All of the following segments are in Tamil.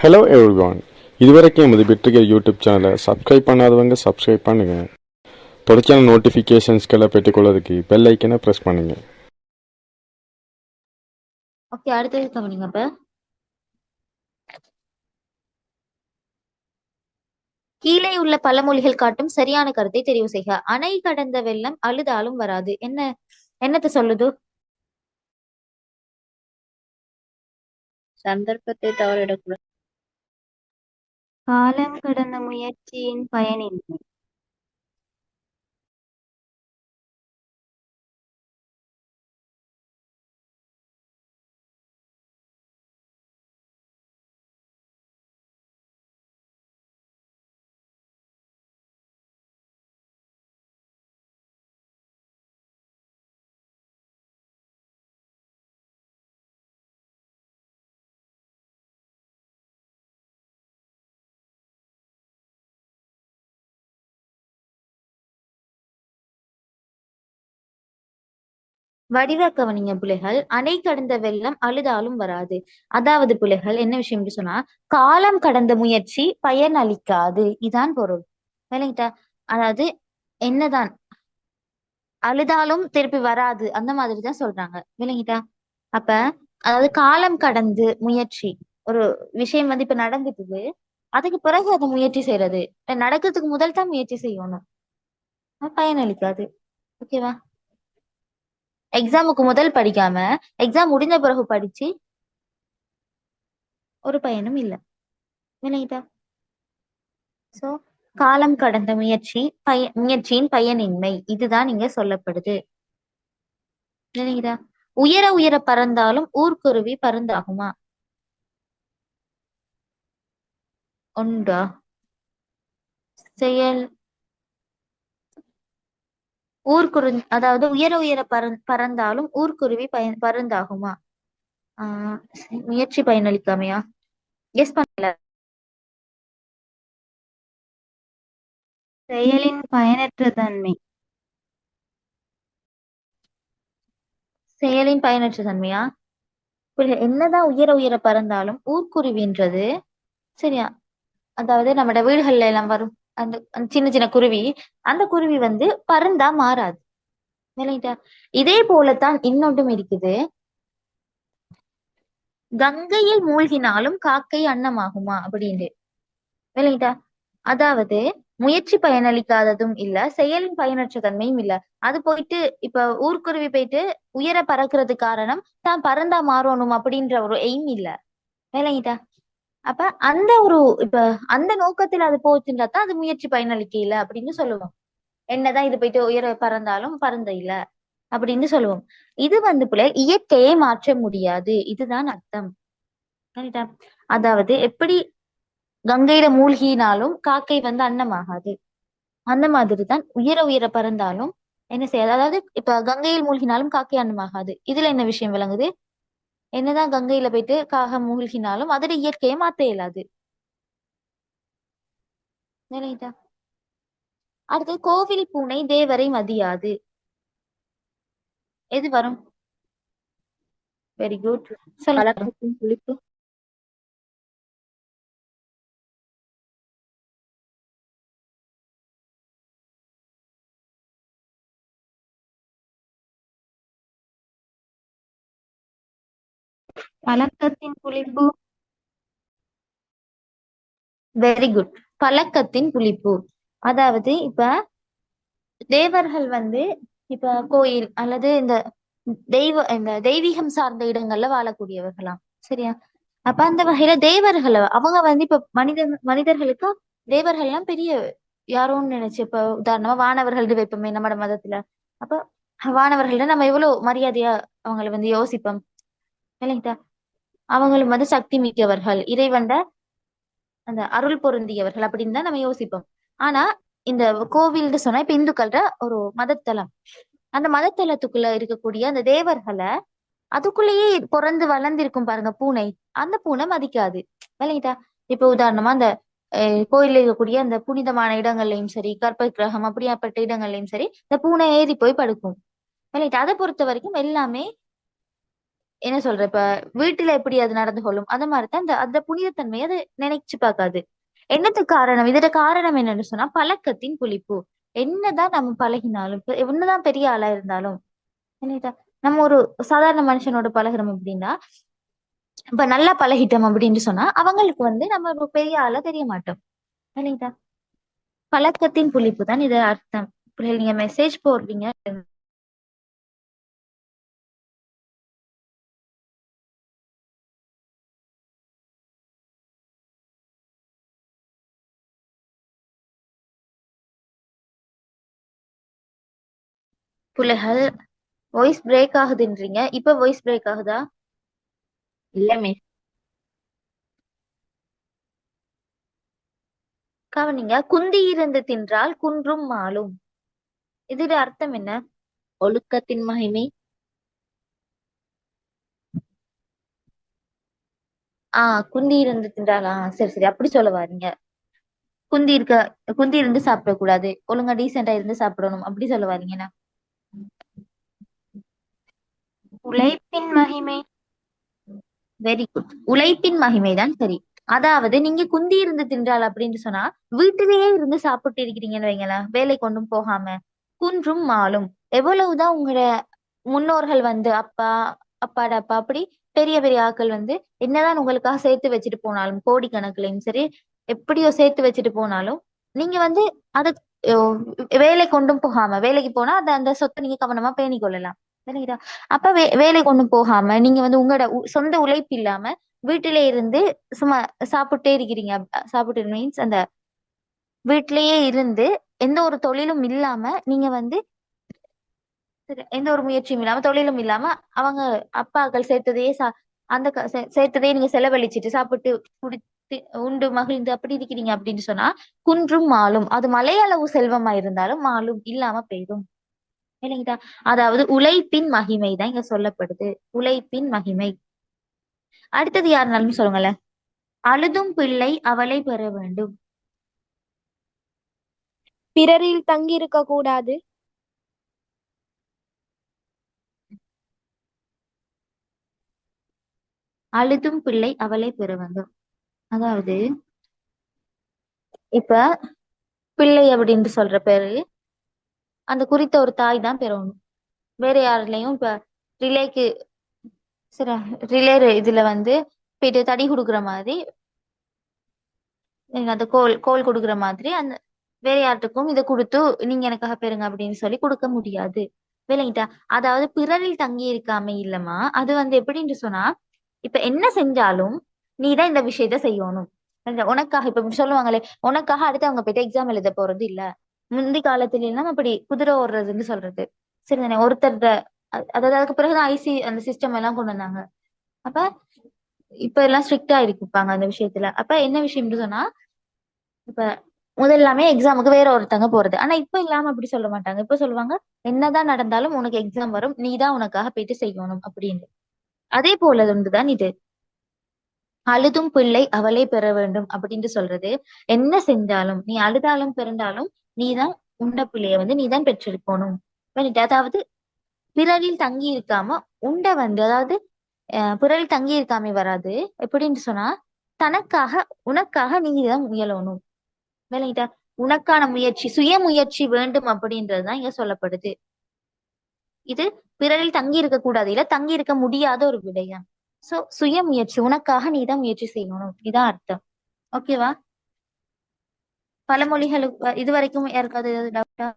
ஹலோ எவ்ரிவான் இதுவரைக்கும் எமது வெற்றிகர் யூடியூப் சேனலை சப்ஸ்கிரைப் பண்ணாதவங்க சப்ஸ்கிரைப் பண்ணுங்க. தொடர்ச்சியான நோட்டிஃபிகேஷன்ஸ்களை பெற்றுக்கொள்வதற்கு பெல் ஐக்கனை ப்ரெஸ் பண்ணுங்க. ஓகே அடுத்தது கவனிங்க அப்ப. கீழே உள்ள பழமொழிகள் காட்டும் சரியான கருத்தை தெரிவு செய்க. அணை கடந்த வெள்ளம் அழுதாலும் வராது. என்ன என்னத்த சொல்லுது? சந்தர்ப்பத்தை தவறிடக்கூடாது. காலம் கடந்த முயற்சியின் பயனின்மை வடிவ கவனிங்க பிள்ளைகள் அணை கடந்த வெள்ளம் அழுதாலும் வராது. அதாவது பிள்ளைகள் என்ன விஷயம் சொன்னா காலம் கடந்த முயற்சி பயன் அளிக்காது. இதான் பொருள். வேலைங்கிட்டா அதாவது என்னதான் அழுதாலும் திருப்பி வராது. அந்த மாதிரி தான் சொல்றாங்க. விளங்கிட்டா அப்ப அதாவது காலம் கடந்து முயற்சி. ஒரு விஷயம் வந்து இப்ப நடந்துட்டுது. அதுக்கு பிறகு அதை முயற்சி செய்யறது நடக்கிறதுக்கு முதல் தான் முயற்சி செய்யணும். பயனளிக்காது ஓகேவா? எக்ஸாமுக்கு முதல் படிக்காம எக்ஸாம் முடிஞ்ச பிறகு படிச்சு ஒரு பயனும் இல்லை. விளங்கிட்டா சோ காலம் கடந்த முயற்சி பய முயற்சியின் பயனின்மை இதுதான் இங்க சொல்லப்படுது. விளங்கிட்டா உயர உயர பறந்தாலும் ஊர்க்குருவி பறந்தாகுமா உண்டா? செயல் ஊர்குரு அதாவது உயர உயர பறந் பறந்தாலும் ஊர்க்குருவி பயன் பருந்தாகுமா? ஆஹ் முயற்சி பயனளிக்காமையா? எஸ் பண்ணல. செயலின் பயனற்ற தன்மை. செயலின் பயனற்ற தன்மையா? என்னதான் உயர உயர பறந்தாலும் ஊர்க்குருவின்றது சரியா? அதாவது நம்மட வீடுகள்ல எல்லாம் வரும். அந்த சின்ன சின்ன குருவி அந்த குருவி வந்து பருந்தா மாறாது. விளங்கிட்டா இதே போலத்தான் இன்னொன்றும் இருக்குது. கங்கையில் மூழ்கினாலும் காக்கை அன்னமாகுமா? அப்படின்னு விளங்கிட்டா அதாவது முயற்சி பயனளிக்காததும் இல்ல செயலின் பயனற்ற தன்மையும் இல்ல. அது போயிட்டு இப்ப ஊர்க்குருவி போயிட்டு உயர பறக்கிறது காரணம் தான் பறந்தா மாறணும் அப்படின்ற ஒரு எய்ம் இல்ல. விளங்கிட்டா அப்ப அந்த ஒரு இப்ப அந்த நோக்கத்துல அது போச்சுன்றா தான் அது முயற்சி பயனளிக்கல அப்படின்னு சொல்லுவோம். என்னதான் இது போயிட்டு உயர பறந்தாலும் பறந்த இல்ல அப்படின்னு சொல்லுவோம். இது வந்து போல இயற்கையை மாற்ற முடியாது. இதுதான் அர்த்தம். அதாவது எப்படி கங்கையில மூழ்கினாலும் காக்கை வந்து அன்னமாகாது. அந்த மாதிரி தான் உயர உயர பறந்தாலும் என்ன செய்யாது? அதாவது இப்ப கங்கையில் மூழ்கினாலும் காக்கை அன்னமாகாது. இதுல என்ன விஷயம் விளங்குது? என்னதான் கங்கையில போயிட்டு காகம் மூழ்கினாலும் அதோட இயற்கையை மாத்த இயலாது. அடுத்து கோவில் பூனை தேவரை மதியாது. எது வரும்? வெரி குட் சொல்லுங்க பழக்கத்தின் புளிப்பு. வெரி குட் பழக்கத்தின் புளிப்பு. அதாவது இப்ப தேவர்கள் வந்து இப்ப கோயில் அல்லது இந்த தெய்வ இந்த தெய்வீகம் சார்ந்த இடங்கள்ல வாழக்கூடியவர்களாம். சரியா? அப்ப அந்த வகையில தேவர்கள் அவங்க வந்து இப்ப மனித மனிதர்களுக்கு தேவர்கள்லாம் பெரிய யாரோன்னு நினைச்சு இப்ப உதாரணமா வானவர்கள் வைப்போமே நம்மட மதத்துல. அப்ப வானவர்கள்ட நம்ம எவ்வளவு மரியாதையா அவங்களை வந்து யோசிப்போம். இல்லைங்களா? அவங்களும் வந்து சக்தி மிக்கவர்கள் இறைவன்ட அந்த அருள் பொருந்தியவர்கள் அப்படின்னு தான் நம்ம யோசிப்போம். ஆனா இந்த கோவில்னு சொன்னா இப்ப இந்துக்கள்ற ஒரு மதத்தலம். அந்த மதத்தலத்துக்குள்ள இருக்கக்கூடிய அந்த தேவர்களை அதுக்குள்ளேயே பிறந்து வளர்ந்திருக்கும் பாருங்க பூனை. அந்த பூனை மதிக்காது. விளங்கிட்டா? இப்ப உதாரணமா அந்த அஹ், கோயில்ல இருக்கக்கூடிய அந்த புனிதமான இடங்கள்லயும் சரி கற்ப கிரகம் அப்படியாப்பட்ட இடங்கள்லயும் சரி இந்த பூனை ஏறி போய் படுக்கும். விளங்கிட்டா? அதை பொறுத்த வரைக்கும் எல்லாமே என்ன சொல்ற? இப்ப வீட்டுல எப்படி அது நடந்து கொள்ளும்? அந்த மாதிரிதான் அந்த அந்த புனிதத்தன்மையை அது நினைச்சு பார்க்காது. என்னத்துக்கு காரணம்? இதோட காரணம் என்னன்னு சொன்னா பழக்கத்தின் புளிப்பு. என்னதான் நம்ம பழகினாலும் என்னதான் பெரிய ஆளா இருந்தாலும் நம்ம ஒரு சாதாரண மனுஷனோட பழகுறோம் அப்படின்னா இப்ப நல்லா பழகிட்டோம் அப்படின்னு சொன்னா அவங்களுக்கு வந்து நம்ம ஒரு பெரிய ஆளா தெரிய மாட்டோம். இல்லைங்களா? பழக்கத்தின் புளிப்பு தான் இது அர்த்தம். நீங்க மெசேஜ் போடுறீங்க புள்ளைகள் வாய்ஸ் பிரேக் ஆகுதுன்றீங்க. இப்ப வாய்ஸ் பிரேக் ஆகுதா? இல்ல மிஸ் கவனிங்க. குந்தி இருந்து தின்றால் குன்றும் மாளும் இதோட அர்த்தம் என்ன? ஒழுக்கத்தின் மகிமை. ஆஹ் குந்தி இருந்து தின்றால் ஆஹ் சரி சரி. அப்படி சொல்ல வாரீங்க குந்தி இருக்க குந்தி இருந்து சாப்பிடக்கூடாது. ஒழுங்கா டீசெண்டா இருந்து சாப்பிடணும். அப்படி சொல்ல வாரீங்கன்னா உழைப்பின் மகிமை. வெரி குட் உழைப்பின் மகிமைதான் சரி. அதாவது நீங்க குந்தி இருந்து தின்றால் அப்படின்னு சொன்னா வீட்டிலேயே இருந்து சாப்பிட்டு இருக்கிறீங்கன்னு வைங்களேன். வேலை கொண்டும் போகாம. குன்றும் மாலும். எவ்வளவுதான் உங்களோட முன்னோர்கள் வந்து அப்பா அப்பாடா அப்பா அப்படி பெரிய பெரிய ஆட்கள் வந்து என்னதான் உங்களுக்காக சேர்த்து வச்சுட்டு போனாலும் கோடி கணக்குலையும் சரி எப்படியோ சேர்த்து வச்சுட்டு போனாலும் நீங்க வந்து அதை வேலை கொண்டும் போகாம வேலைக்கு போனா அந்த அந்த சொத்தை நீங்க கவனமா பேணி கொள்ளலாம் சரிங்களா அப்ப வே வேலை கொண்டு போகாம நீங்க வந்து உங்களோட உ- சொந்த உழைப்பு இல்லாம வீட்டிலே இருந்து சும்மா சாப்பிட்டே இருக்கிறீங்க சாப்பிட்டு மீன்ஸ் அந்த வீட்டிலேயே இருந்து எந்த ஒரு தொழிலும் இல்லாம நீங்க வந்து எந்த ஒரு முயற்சியும் இல்லாம தொழிலும் இல்லாம அவங்க அப்பாக்கள் சேர்த்ததையே சா அந்த சேர்த்ததையே நீங்க செலவழிச்சிட்டு சாப்பிட்டு குடித்து உண்டு மகிழ்ந்து அப்படி இருக்கிறீங்க அப்படின்னு சொன்னா குன்றும் மாலும். அது மலையளவு செல்வமா இருந்தாலும் மாலும் இல்லாம போயிடும். இல்லைங்களா அதாவது உழைப்பின் மகிமை தான் இங்க சொல்லப்படுது. உழைப்பின் மகிமை. அடுத்தது யாருனாலும் சொல்லுங்களேன் அழுதும் பிள்ளை அவளை பெற வேண்டும். பிறரில் தங்கியிருக்க கூடாது. அழுதும் பிள்ளை அவளை பெற வேண்டும். அதாவது இப்ப பிள்ளை அப்படின்னு சொல்ற பேரு அந்த குறித்த ஒரு தாய் தான் பெறணும் வேற யாருலயும் இப்ப ரிலேக்கு சரி ரிலே இதுல வந்து போயிட்டு தடி கொடுக்குற மாதிரி நீங்க அந்த கோல் கோல் கொடுக்குற மாதிரி அந்த வேற யார்ட்டுக்கும் இதை கொடுத்து நீங்க எனக்காக பெறுங்க அப்படின்னு சொல்லி கொடுக்க முடியாது. விளங்கிட்டா? அதாவது பிறரில் தங்கி இருக்காம இல்லம்மா. அது வந்து எப்படின்னு சொன்னா இப்ப என்ன செஞ்சாலும் நீ தான் இந்த விஷயத்த செய்யணும். உனக்காக இப்ப சொல்லுவாங்களே உனக்காக அடுத்து அவங்க போயிட்டு எக்ஸாம் எழுத போறது இல்ல. முந்தி காலத்துல எல்லாம் அப்படி குதிரை ஓடுறதுன்னு சொல்றது. சரி தானே ஒருத்தர் அதாவது அதுக்கு பிறகுதான் ஐசி அந்த சிஸ்டம் எல்லாம் கொண்டு வந்தாங்க. அப்ப இப்ப எல்லாம் ஸ்ட்ரிக்டா இருப்பாங்க அந்த விஷயத்துல. அப்ப என்ன விஷயம்னு சொன்னா இப்ப முதல்லாமே எக்ஸாமுக்கு வேற ஒருத்தங்க போறது. ஆனா இப்ப இல்லாம அப்படி சொல்ல மாட்டாங்க. இப்ப சொல்லுவாங்க என்னதான் நடந்தாலும் உனக்கு எக்ஸாம் வரும். நீ தான் உனக்காக போயிட்டு செய்யணும் அப்படின்னு. அதே போல ஒன்றுதான் இது. அழுதும் பிள்ளை அவளே பெற வேண்டும் அப்படின்னு சொல்றது. என்ன செஞ்சாலும் நீ அழுதாலும் பிறந்தாலும் நீதான் உண்ட பிள்ளைய வந்து நீதான் பெற்றிருக்கணும். பண்ணிட்டு அதாவது பிறரில் தங்கி இருக்காம உண்ட வந்து அதாவது அஹ் பிறரில் தங்கி இருக்காம வராது. எப்படின்னு சொன்னா தனக்காக உனக்காக நீதான் முயலணும். விளங்கிட்டா உனக்கான முயற்சி சுய முயற்சி வேண்டும் அப்படின்றதுதான் இங்க சொல்லப்படுது. இது பிறரில் தங்கி இருக்க கூடாது இல்ல தங்கி இருக்க முடியாத ஒரு விடயம். சோ சுய முயற்சி உனக்காக நீதான் முயற்சி செய்யணும். இதான் அர்த்தம். ஓகேவா பழமொழிகளுக்கு இது வரைக்கும் யாருக்காவது டவுட்டா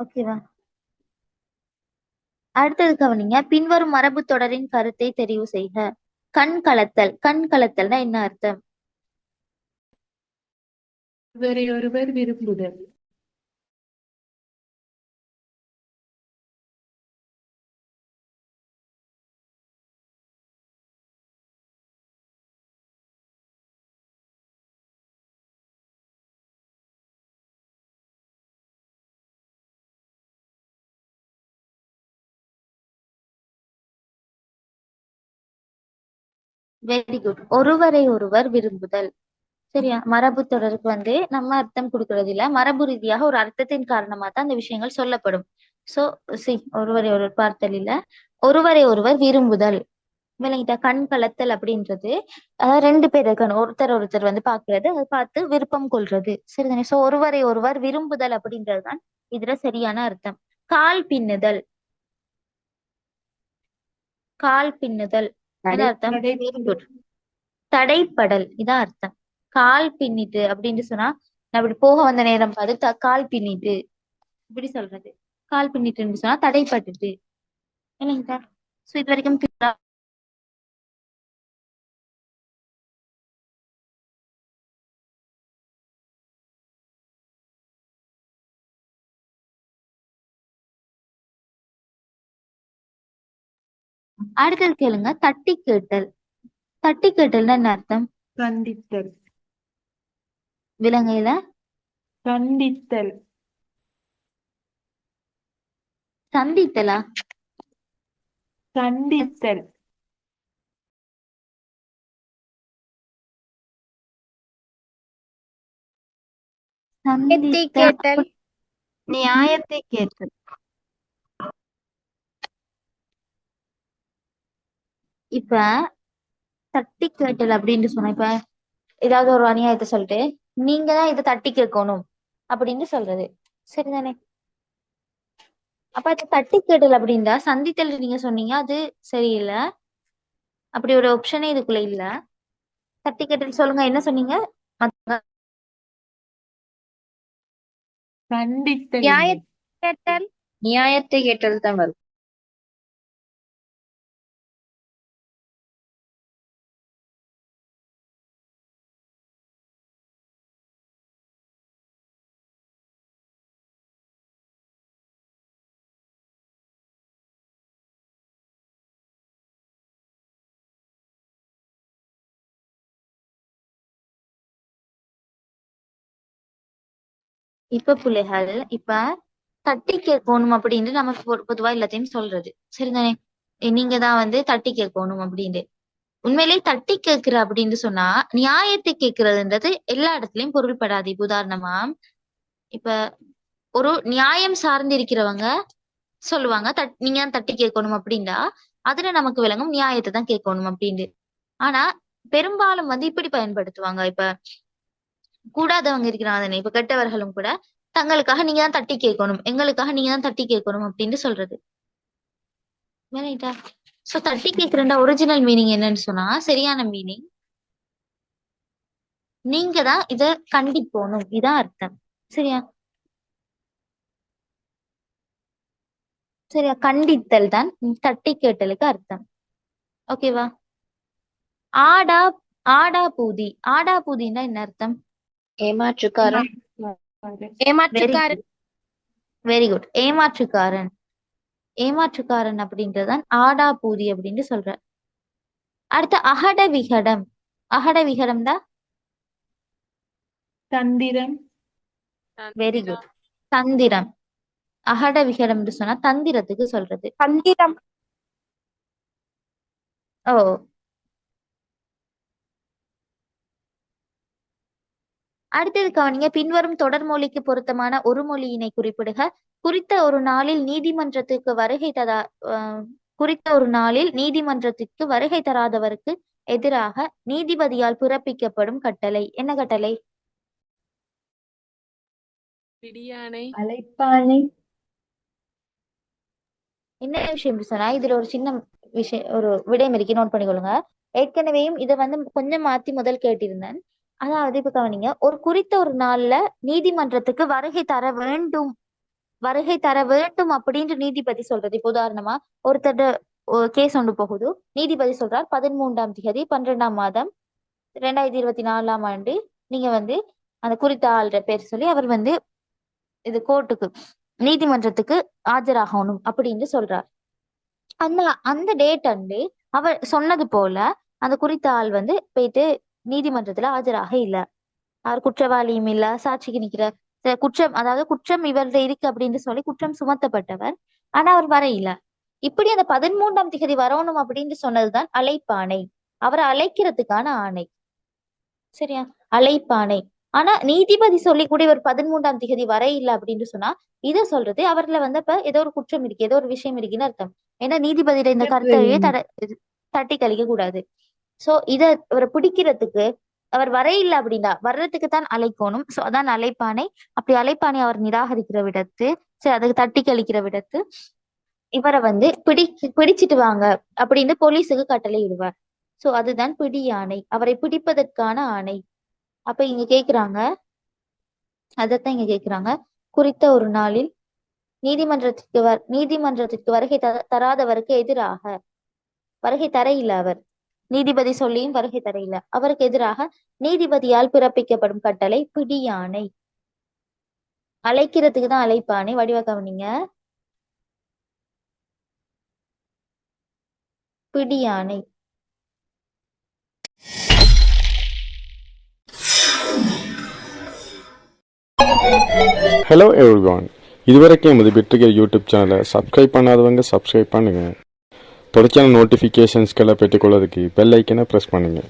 ஓகேவா அடுத்தது கவனிங்க. பின்வரும் மரபு தொடரின் கருத்தை தெரிவு செய்க. கண் கலத்தல். கண் கலத்தல்னா என்ன அர்த்தம்? ஒருவரையொருவர் விரும்புதல். வெரி குட் ஒருவரை ஒருவர் விரும்புதல். சரியா? மரபு தொடருக்கு வந்து நம்ம அர்த்தம் கொடுக்கறது இல்ல. மரபு ரீதியாக ஒரு அர்த்தத்தின் காரணமா தான் அந்த விஷயங்கள் சொல்லப்படும். சோ சி ஒருவரை ஒருவர் பார்த்தல் இல்ல. ஒருவரை ஒருவர் விரும்புதல். விளங்கிட்டா கண் கலத்தல் அப்படின்றது. அதாவது ரெண்டு பேர் இருக்கணும். ஒருத்தர் ஒருத்தர் வந்து பாக்குறது அதை பார்த்து விருப்பம் கொள்றது. சரிதானே? சோ ஒருவரை ஒருவர் விரும்புதல் அப்படின்றது தான் இதுல சரியான அர்த்தம். கால் பின்னுதல். கால் பின்னுதல். இது அர்த்தம்? தடைப்படல். இதான் அர்த்தம். கால் பின்னிட்டு அப்படின்னு சொன்னா நான் இப்படி போக வந்த நேரம் பார்த்து த- கால் பின்னிட்டு. இப்படி சொல்றது. கால் பின்னிட்டுன்னு சொன்னா தடைப்பட்டுட்டு. இல்லைங்களா? ஸோ இது வரைக்கும் அடுத்தது கேளுங்க தட்டி கேட்டல். தட்டி கேட்டல்னா என்ன அர்த்தம்? சந்தித்தல் விலங்கையில கண்டித்தல் சந்தித்தலா? கண்டித்தல் கேட்டல் நியாயத்தை கேட்டல். இப்ப தட்டி கேட்டல் அப்படின்னு சொன்னா இப்ப ஏதாவது ஒரு அநியாயத்தை சொல்லிட்டு நீங்க தான் இதை தட்டி கேட்கணும் அப்படின்னு சொல்றது. சரிதானே? அப்ப அது தட்டி கேட்டல் அப்படின்னா சந்தித்தல் நீங்க சொன்னீங்க அது சரியில்லை. அப்படி ஒரு ஆப்ஷனே இதுக்குள்ள இல்ல. தட்டி கேட்டல் சொல்லுங்க என்ன சொன்னீங்க? மத்த- கண்டித்தல் நியாய கேட்டல்? நியாயத்தை கேட்டல் தான் வரும். இப்ப பிள்ளைகள் இப்ப தட்டி கேட்கணும் அப்படின்னு நம்ம பொ- பொதுவா எல்லாத்தையும் சொல்றது. சரிதானே? நீங்க தான் வந்து தட்டி கேட்கணும் அப்படின்னு உண்மையிலேயே தட்டி கேட்கிற அப்படின்னு சொன்னா நியாயத்தை கேட்கறதுன்றது எல்லா இடத்துலயும் பொருள்படாது. இப்ப உதாரணமா இப்ப ஒரு நியாயம் சார்ந்து இருக்கிறவங்க சொல்லுவாங்க தட் நீங்க தான் தட்டி கேட்கணும் அப்படின்னா அதுல நமக்கு விளங்கும் நியாயத்தை தான் கேட்கணும் அப்படின்னு ஆனா பெரும்பாலும் வந்து இப்படி பயன்படுத்துவாங்க. இப்ப கூடாதவங்க இருக்கிறாங்க இப்ப கெட்டவர்களும் கூட தங்களுக்காக நீங்க தான் தட்டி கேட்கணும். எங்களுக்காக நீங்க தான் தட்டி கேட்கணும் அப்படின்னு சொல்றது. சோ தட்டி கேட்கிறண்டா ஒரிஜினல் மீனிங் என்னன்னு சொன்னா சரியான மீனிங் நீங்க தான் இத கண்டிப்போணும் இதான் அர்த்தம். சரியா? சரியா? கண்டித்தல் தான் தட்டி கேட்டலுக்கு அர்த்தம். ஓகேவா ஆடா ஆடா பூதி. ஆடா பூதின்னா என்ன அர்த்தம்? ஏமாற்றுக்காரன். ஏமாற்றுக்காரன். Very good ஏமாற்றுக்காரன். ஏமாற்றுக்காரன் அப்படின்றதுதான் ஆடா பூதி அப்படின்னு சொல்ற. அடுத்து அகட விகடம். அகட விகடம் தான் தந்திரம். வெரி குட் தந்திரம். அகட விகடம் சொன்னா தந்திரத்துக்கு சொல்றது. தந்திரம். ஓ அடுத்தது கவனிங்க பின்வரும் தொடர்மொழிக்கு பொருத்தமான ஒரு மொழியினை குறிப்பிடுக. குறித்த ஒரு நாளில் நீதிமன்றத்துக்கு வருகை தரா குறித்த ஒரு நாளில் நீதிமன்றத்திற்கு வருகை தராதவருக்கு எதிராக நீதிபதியால் பிறப்பிக்கப்படும் கட்டளை. என்ன கட்டளை? பிடியானை அழைப்பானை என்ன விஷயம் சொன்னா? இதுல ஒரு சின்ன விஷயம் ஒரு விடயம் இருக்கு. நோட் பண்ணிக்கொள்ளுங்க. ஏற்கனவேயும் இதை வந்து கொஞ்சம் மாத்தி முதல் கேட்டிருந்தேன். அதாவது இப்ப கவனிங்க ஒரு குறித்த ஒரு நாள்ல நீதிமன்றத்துக்கு வருகை தர வேண்டும். வருகை தர வேண்டும் அப்படின்ட்டு நீதிபதி சொல்றது. இப்ப உதாரணமா ஒருத்தர் கேஸ் ஒன்று போகுது. நீதிபதி சொல்றார் பதிமூன்றாம் தேதி பன்னிரெண்டாம் மாதம் ரெண்டாயிரத்தி இருபத்தி நாலாம் ஆண்டு நீங்க வந்து அந்த குறித்த ஆள்ற பேர் சொல்லி அவர் வந்து இது கோர்ட்டுக்கு நீதிமன்றத்துக்கு ஆஜராகணும் அப்படின்னு சொல்றார். அந்த அந்த டேட் அண்டு அவர் சொன்னது போல அந்த குறித்த ஆள் வந்து போயிட்டு நீதிமன்றத்துல ஆஜராக இல்ல. அவர் குற்றவாளியும் இல்ல சாட்சிக்கு நிக்கிற ச- குற்றம் அதாவது குற்றம் இவர்கிட்ட இருக்கு அப்படின்னு சொல்லி குற்றம் சுமத்தப்பட்டவர். ஆனா அவர் வர இல்ல. இப்படி அந்த பதிமூன்றாம் திகதி வரணும் அப்படின்னு சொன்னதுதான் அழைப்பாணை. அவரை அழைக்கிறதுக்கான ஆணை. சரியா? அழைப்பாணை. ஆனா நீதிபதி சொல்லி கூட இவர் பதிமூன்றாம் திகதி வர இல்லை அப்படின்னு சொன்னா இதை சொல்றது அவர்ல வந்து இப்ப ஏதோ ஒரு குற்றம் இருக்கு ஏதோ ஒரு விஷயம் இருக்குன்னு அர்த்தம். ஏன்னா நீதிபதியோட இந்த கருத்தையே தட தட்டி கழிக்க கூடாது. சோ இத அவரை பிடிக்கிறதுக்கு அவர் வரையில்லை அப்படின்னா வர்றதுக்கு தான் அழைக்கணும். சோ அதான் அழைப்பானை. அப்படி அழைப்பானை அவர் நிராகரிக்கிற விடத்து சரி அதுக்கு தட்டி கழிக்கிற விடத்து இவரை வந்து பிடி பிடிச்சிட்டு வாங்க அப்படின்னு போலீஸுக்கு கட்டளை இடுவார் சோ அதுதான் பிடி ஆணை. அவரை பிடிப்பதற்கான ஆணை. அப்ப இங்க கேக்குறாங்க. அதத்தான் இங்க கேக்குறாங்க. குறித்த ஒரு நாளில் நீதிமன்றத்திற்கு வர் நீதிமன்றத்திற்கு வருகை த- தராதவருக்கு எதிராக வருகை தர அவர். நீதிபதி சொல்லியும் வருகை தரையில அவருக்கு எதிராக நீதிபதியால் பிறப்பிக்கப்படும் கட்டளை பிடியானை அழைக்கிறதுக்கு தான் அழைப்பானை வடிவ கவனிங்க. பிடியாணை. ஹலோ எவ்ரிவான் இதுவரைக்கும் எமது பெற்றுகிற யூடியூப் சேனலை சப்ஸ்கிரைப் பண்ணாதவங்க சப்ஸ்கிரைப் பண்ணுங்க. தொடர்ச்சியான நோட்டிஃபிகேஷன்ஸ்களை பெற்றுக்கொள்வதற்கு பெல் ஐக்கனை ப்ரெஸ் பண்ணுங்கள்